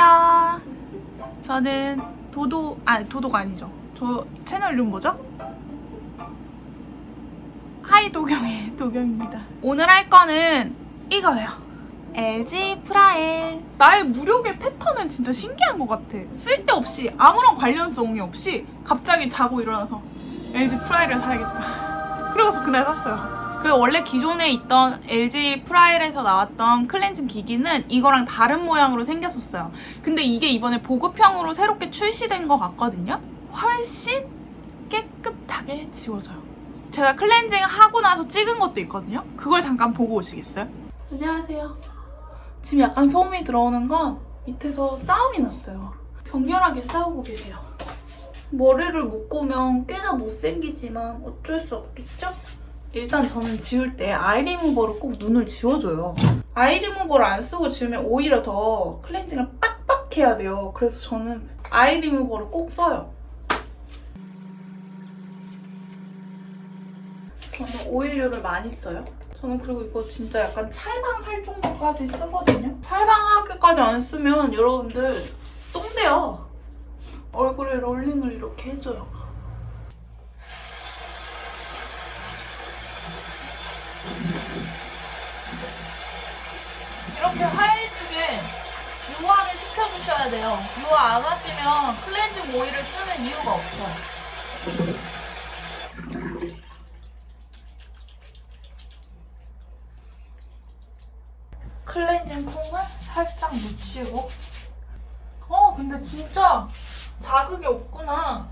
안녕하세요. 저는 도도, 아, 도도가 아니죠. 저 채널 이름 뭐죠? 하이 도경의 도경입니다. 오늘 할 거는 이거예요. LG 프라엘. 나의 무력의 패턴은 진짜 신기한 것 같아. 쓸데없이 아무런 관련성이 없이 갑자기 자고 일어나서 LG 프라엘을 사야겠다. 그러고서 그날 샀어요. 그 원래 기존에 있던 LG 프라일에서 나왔던 클렌징 기기는 이거랑 다른 모양으로 생겼었어요. 근데 이게 이번에 보급형으로 새롭게 출시된 것 같거든요. 훨씬 깨끗하게 지워져요. 제가 클렌징 하고 나서 찍은 것도 있거든요. 그걸 잠깐 보고 오시겠어요? 안녕하세요. 지금 약간 소음이 들어오는 건 밑에서 싸움이 났어요. 격렬하게 싸우고 계세요. 머리를 묶으면 꽤나 못생기지만 어쩔 수 없겠죠? 일단 저는 지울 때 아이 리무버로 꼭 눈을 지워줘요. 아이 리무버를 안 쓰고 지우면 오히려 더 클렌징을 빡빡 해야 돼요. 그래서 저는 아이 리무버를 꼭 써요. 저는 오일류를 많이 써요. 저는 그리고 이거 진짜 약간 찰방할 정도까지 쓰거든요. 찰방하게까지 안 쓰면 여러분들 똥돼요. 얼굴에 롤링을 이렇게 해줘요. 이렇게 하얘지게 유화를 시켜주셔야 돼요. 유화 안 하시면 클렌징 오일을 쓰는 이유가 없어요. 클렌징 콩을 살짝 묻히고 어 근데 진짜 자극이 없구나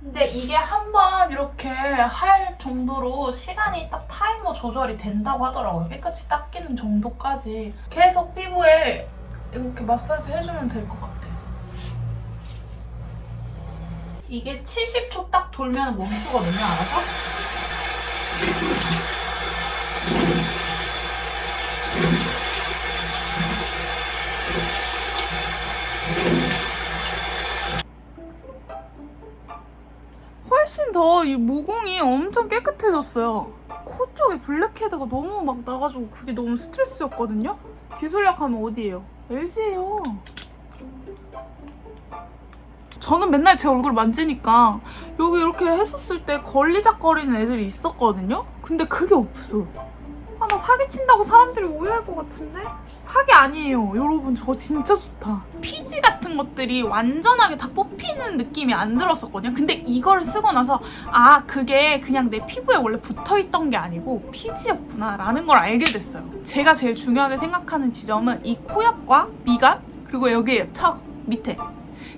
근데 이게 한 번 이렇게 할 정도로 시간이 딱 타이머 조절이 된다고 하더라고요. 깨끗이 닦이는 정도까지. 계속 피부에 이렇게 마사지 해주면 될 것 같아 이게 70초 딱 돌면 멈추거든요 알아서? 훨씬 더 이 모공이 엄청 깨끗해졌어요. 코 쪽에 블랙헤드가 너무 막 나가지고 그게 너무 스트레스였거든요. 기술력 하면 어디예요? LG예요. 저는 맨날 제 얼굴 만지니까 여기 이렇게 했었을 때 걸리적거리는 애들이 있었거든요. 근데 그게 없어. 아, 나 사기 친다고 사람들이 오해할 것 같은데? 사기 아니에요. 여러분, 저거 진짜 좋다. 피 지 같은 것들이 완전하게 다 뽑히는 느낌이 안 들었었거든요. 근데 이걸 쓰고 나서, 아, 그게 그냥 내 피부에 원래 붙어 있던 게 아니고 피지였구나. 라는 걸 알게 됐어요. 제가 제일 중요하게 생각하는 지점은 이 코 옆과 미간, 그리고 여기 턱 밑에.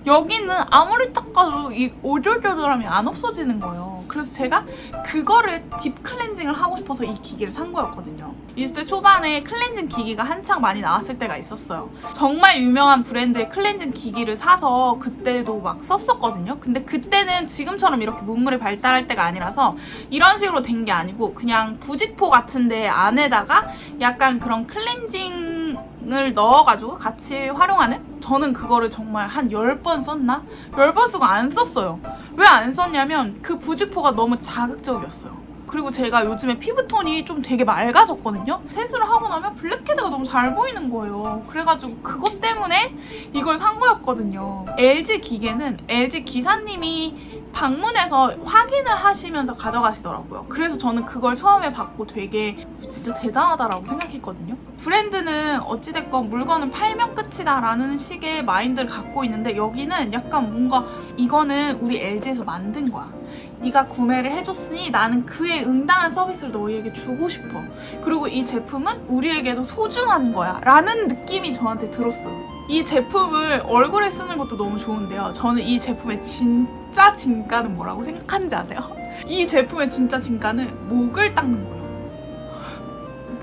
여기는 아무리 닦아도 이 오돌오돌함이 안 없어지는 거예요. 그래서 제가 그거를 딥 클렌징을 하고 싶어서 이 기기를 산 거였거든요. 20대 초반에 클렌징 기기가 한창 많이 나왔을 때가 있었어요. 정말 유명한 브랜드의 클렌징 기기를 사서 그때도 막 썼었거든요. 근데 그때는 지금처럼 이렇게 문물이 발달할 때가 아니라서 이런 식으로 된 게 아니고 그냥 부직포 같은데 안에다가 약간 그런 클렌징 을 넣어가지고 같이 활용하는? 저는 그거를 정말 한 10번 썼나? 10번 쓰고 안 썼어요. 왜 안 썼냐면 그 부직포가 너무 자극적이었어요. 그리고 제가 요즘에 피부톤이 좀 되게 맑아졌거든요? 세수를 하고 나면 블랙헤드가 너무 잘 보이는 거예요. 그래가지고 그것 때문에 이걸 산 거였거든요. LG 기계는 LG 기사님이 방문해서 확인을 하시면서 가져가시더라고요. 그래서 저는 그걸 처음에 받고 되게 진짜 대단하다라고 생각했거든요. 브랜드는 어찌됐건 물건을 팔면 끝이다라는 식의 마인드를 갖고 있는데 여기는 약간 뭔가 이거는 우리 LG에서 만든 거야. 네가 구매를 해줬으니 나는 그에 응당한 서비스를 너희에게 주고 싶어. 그리고 이 제품은 우리에게도 소중한 거야. 라는 느낌이 저한테 들었어요. 이 제품을 얼굴에 쓰는 것도 너무 좋은데요. 저는 이 제품의 진짜 진가는 뭐라고 생각하는지 아세요? 이 제품의 진짜 진가는 목을 닦는 거예요.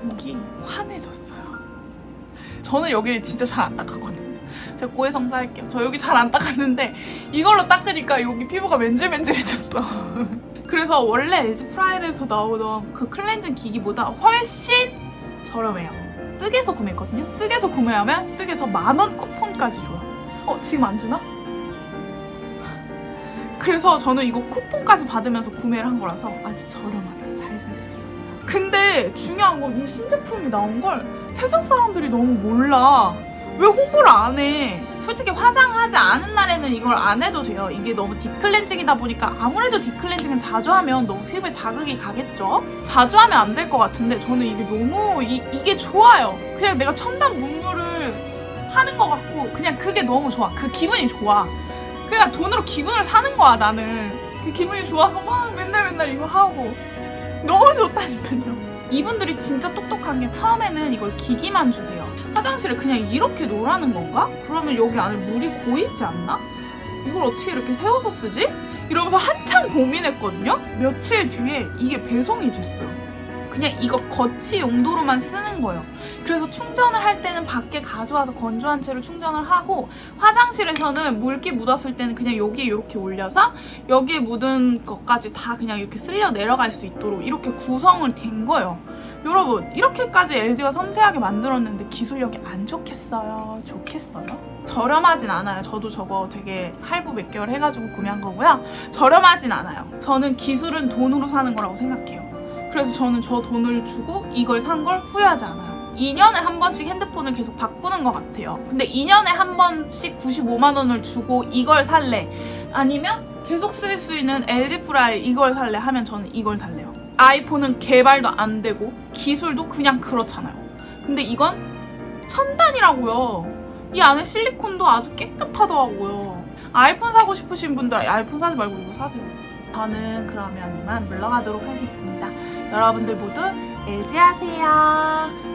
목이 환해졌어요. 저는 여기를 진짜 잘 안 닦았거든요. 제가 고해성사할게요. 저 여기 잘 안 닦았는데 이걸로 닦으니까 여기 피부가 맨질맨질해졌어. 그래서 원래 LG 프라이에서 나오던 그 클렌징 기기보다 훨씬 저렴해요. 쓰게서 구매했거든요. 쓰게서 구매하면 쓰게서 만 원 쿠폰까지 줘요. 어, 지금 안 주나? 그래서 저는 이거 쿠폰까지 받으면서 구매를 한 거라서 아주 저렴하게 잘 살 수 있었어요. 근데 중요한 건 이 신제품이 나온 걸 세상 사람들이 너무 몰라. 왜 홍보를 안 해? 솔직히 화장하지 않은 날에는 이걸 안 해도 돼요. 이게 너무 딥클렌징이다 보니까 아무래도 딥클렌징은 자주 하면 너무 피부에 자극이 가겠죠? 자주 하면 안 될 것 같은데 저는 이게 너무 이, 이게 좋아요. 그냥 내가 첨단 문물을 하는 것 같고 그냥 그게 너무 좋아. 그 기분이 좋아. 그냥 돈으로 기분을 사는 거야 나는. 그 기분이 좋아서 막 맨날 맨날 이거 하고 너무 좋다니까요. 이분들이 진짜 똑똑한 게 처음에는 이걸 기기만 주세요. 화장실을 그냥 이렇게 놓으라는 건가? 그러면 여기 안에 물이 고이지 않나? 이걸 어떻게 이렇게 세워서 쓰지? 이러면서 한참 고민했거든요? 며칠 뒤에 이게 배송이 됐어요. 그냥 이거 거치 용도로만 쓰는 거예요. 그래서 충전을 할 때는 밖에 가져와서 건조한 채로 충전을 하고 화장실에서는 물기 묻었을 때는 그냥 여기에 이렇게 올려서 여기에 묻은 것까지 다 그냥 이렇게 쓸려 내려갈 수 있도록 이렇게 구성을 된 거예요. 여러분 이렇게까지 LG가 섬세하게 만들었는데 기술력이 안 좋겠어요? 좋겠어요? 저렴하진 않아요. 저도 저거 되게 할부 몇 개월 해가지고 구매한 거고요. 저렴하진 않아요. 저는 기술은 돈으로 사는 거라고 생각해요. 그래서 저는 저 돈을 주고 이걸 산 걸 후회하지 않아요. 2년에 한 번씩 핸드폰을 계속 바꾸는 것 같아요. 근데 2년에 한 번씩 95만 원을 주고 이걸 살래. 아니면 계속 쓸 수 있는 LG 프라이 이걸 살래 하면 저는 이걸 살래요. 아이폰은 개발도 안 되고 기술도 그냥 그렇잖아요. 근데 이건 첨단이라고요. 이 안에 실리콘도 아주 깨끗하더라고요. 아이폰 사고 싶으신 분들 아이폰 사지 말고 이거 사세요. 저는 그러면 이만 물러가도록 하겠습니다. 여러분들 모두 LG 하세요.